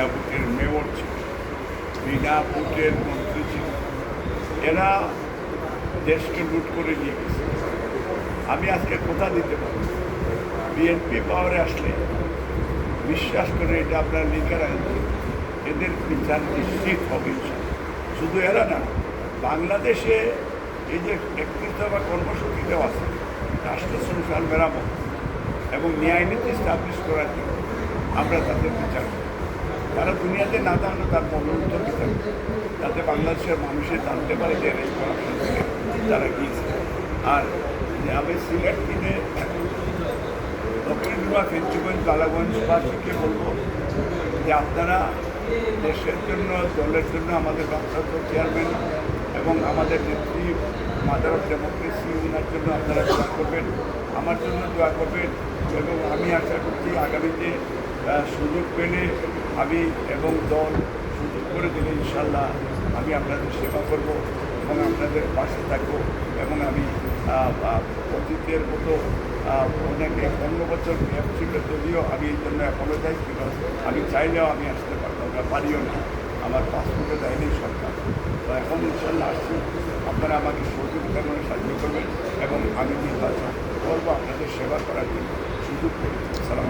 বিনা ভোটের মেয়র ছিল বিনা ভোটের মন্ত্রী ছিল এরা দেশকে লুট করে নিয়ে গেছে আমি আজকে কথা দিতে পারি বিএনপি পাওয়ারে আসলে বিশ্বাস করে এটা আপনার লিখার আনছে এদের বিচার নিশ্চিত হবে শুধু এরা না বাংলাদেশে এই যে একত্রিত বা কর্মসূচি দেওয়া আছে রাষ্ট্র সংসার মেরামত এবং ন্যায় নীতি স্টাবলিশ করার জন্য আমরা তাদের বিচার করি দুনিয়াতে না জানলে তার বিচার করি। যাতে বাংলাদেশের মানুষের জানতে পারে যে এই করাপশন থেকে তারা গিয়েছে আর আমি সিলেট কিনে দক্ষিণ বিভাগ ফেঞ্চুগঞ্জ গালাগঞ্জবাসীকে বলব যে আপনারা দেশের জন্য, দলের জন্য আমাদের ভারপ্রাপ্ত চেয়ারম্যান এবং আমাদের নেত্রী মাদার অফ ডেমোক্রেসি ওনার জন্য আপনারা দোয়া করবেন, আমার জন্য দোয়া করবেন এবং আমি আশা করছি আগামীতে সুযোগ পেলে আমি এবং দল সুযোগ করে দিলে ইনশাল্লাহ আমি আপনাদের সেবা করব এবং আপনাদের পাশে থাকব এবং আমি অতীতের মতো অনেক পনেরো বছর গ্যাপ ছিল যদিও আমি এই জন্য অ্যাপোলোজাইজ বিকজ আমি চাইলেও আমি আসতে পারতাম না, পারিও না। আমার পাসপোর্টে দেয়নি সরকার। তো এখন ইনশাল্লাহ আসছি। আপনারা আমাকে সহযোগিতা করে সাহায্য করবেন এবং আমি নির্বাচন করব, আপনাদের সেবা করার জন্য সুযোগ করে সালাম